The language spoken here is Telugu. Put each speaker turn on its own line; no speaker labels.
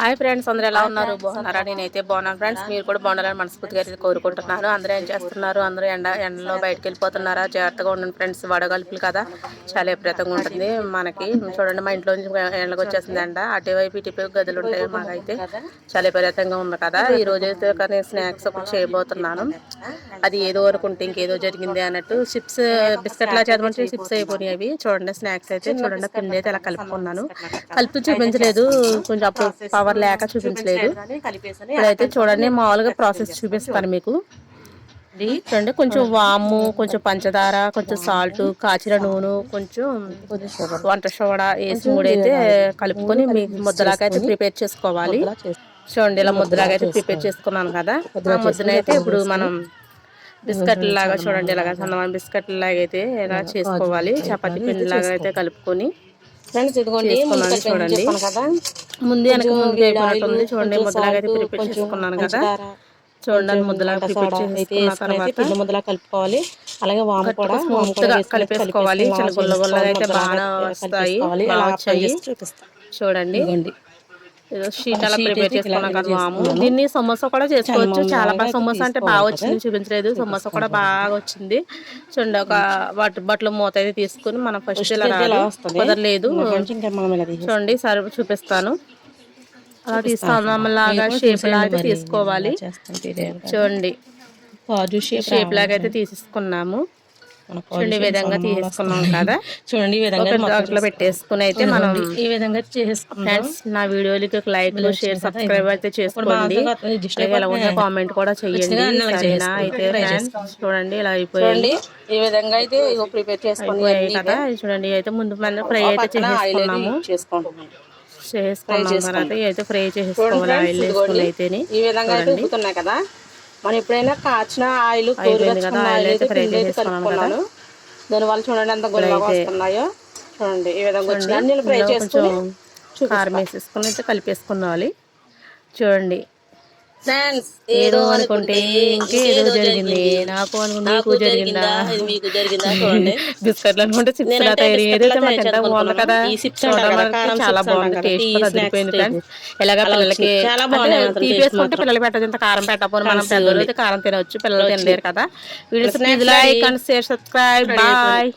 హాయ్ ఫ్రెండ్స్ అందరూ ఎలా ఉన్నారు? బాగున్నారా? నేనైతే బాగున్నాను ఫ్రెండ్స్. మీరు కూడా బాగుండాలని మనస్ఫూర్తిగా అయితే కోరుకుంటున్నాను. అందరూ ఏం చేస్తున్నారు? అందరూ ఎండ ఎండలో బయటకు వెళ్ళిపోతున్నారా? జాగ్రత్తగా ఉండండి ఫ్రెండ్స్. వడగలుపులు కదా. చాలా విపరీతంగా ఉంటుంది మనకి. చూడండి మా ఇంట్లో నుంచి ఎండకు వచ్చేసింది ఎండ అటువైపు ఇటువైపు గదులు ఉంటాయి మాకైతే. చాలా విపరీతంగా ఉంది కదా. ఈ రోజు అయితే కానీ స్నాక్స్ ఒకటి చేయబోతున్నాను. అది ఏదో అనుకుంటే ఇంకేదో జరిగింది అన్నట్టు. చిప్స్ బిస్కెట్ లా చేద్దామంటే చిప్స్ అయిపోయినాయి అవి. చూడండి స్నాక్స్ అయితే. చూడండి పిండి అయితే ఇలా కలుపుకున్నాను. కలిపి చూపించలేదు. కొంచెం అప్పుడు పవర్ లేక చూపించలేదు. ఇప్పుడైతే చూడండి మామూలుగా ప్రాసెస్ చూపిస్తాను మీకు. చూడండి కొంచెం వాము కొంచెం పంచదార కొంచెం సాల్ట్ కాచిన నూనె కొంచెం వంట సోడా వేసి మూడైతే కలుపుకొని మీకు ముద్దలాగా అయితే ప్రిపేర్ చేసుకోవాలి. చూడండి ఇలా ముద్దలాగా అయితే ప్రిపేర్ చేసుకున్నాను కదా. ఆ ముద్దనైతే ఇప్పుడు మనం బిస్కెట్ లాగా చూడండి ఇలాగా సన్నమైన బిస్కెట్ లాగా అయితే ఇలా చేసుకోవాలి. చపాతీ పిండి లాగా అయితే కలుపుకొని
ఫ్రెండ్స్ ఇదిగోండి
చూడండి. ముందు వెనక ముందు అయిపోయినట్టుంది చూడండి ముద్దలాగా అయితే ప్రిపేర్ చేసుకున్నాను కదా. చూడండి ముద్దలాగా ప్రిపేర్ చేసుకున్న తర్వాత
పిండి ముద్దలా కలుపుకోవాలి. అలాగే వాము కూడా వాము
కలిపేసుకోవాలి. చిన్న గుల్ల గుల్లగా అయితే బాగా వస్తాయి.
చూపిస్తాను
చూడండి. షీట్ ప్రిపేర్ చేసుకున్నాం కదా మాము దీన్ని సమోసా కూడా చేసుకోవచ్చు. చాలా బాగా సమోసా అంటే బాగా వచ్చింది చూపించలేదు. సమోసా కూడా బాగా వచ్చింది. చూడండి ఒక వాటి బట్టలు మూత అయితే తీసుకుని మనం ఫస్ట్ ఇలా. కుదరలేదు. చూడండి సరే చూపిస్తాను. అలా తీస్తాను లాగా షేప్ లాగా తీసుకోవాలి. చూడండి
షేప్
లాగా అయితే
కాజు
చూడండి ఈ విధంగా తీసుకున్నాం కదా.
చూడండి ఈ విధంగా
దాంట్లో పెట్టేసుకుని అయితే మనం
ఈ విధంగా చేసుకుంటాం
ఫ్రెండ్స్ నా వీడియోలకి లైక్ షేర్ సబ్స్క్రైబ్ అయితే చేసుకోండి. ఎలా ఉందో కామెంట్ కూడా సరేనా? అయితే చూడండి ఇలా అయిపోయింది.
ఈ విధంగా అయితే ప్రిపేర్ చేసుకోండి
కదా. చూడండి అయితే ముందు మనం ఫ్రై అయితే చేసేసుకున్నాము.
చేసుకుంటున్నాం.
చేసుకున్నాం తర్వాత అయితే ఫ్రై చేసేసుకోవాలి ఆయిల్ వేసుకుని అయితేని.
ఈ విధంగా అయితే కదా. మనం ఎప్పుడైనా కాచిన ఆయిల్ కలుపుకున్నాను. దానివల్ల చూడండి ఎంత గుల్లగా వస్తున్నాయో. చూడండి ఈ విధంగా అన్ని ఫ్రై చేసుకుని
కారం వేసేసుకుని అయితే కలిపేసుకోవాలి చూడండి
ఫ్రెండ్స్
ఏదో అనుకుంటే ఇంకేదో జరిగింది. నాకు అనుకుంటే నీకు జరిగిందా?
మీకు జరిగిందా? చూడండి.
బిస్కెట్లు అనుకుంటే చిప్స్ తయారు ఏదైతే ఎంత బాగుంది కదా చూడడానికి చాలా బాగుంది. టేస్ట్ అదిరిపోయింది ఫ్రెండ్స్. ఎలాగా పిల్లలకి
చాలా
తీపేసుకుంటే పిల్లలు పెట్టదు ఇంత కారం పెట్టకపోతే మనం పెద్దలు అయితే కారం తినవచ్చు. పిల్లలు తినలేరు కదా. Videos like and share subscribe bye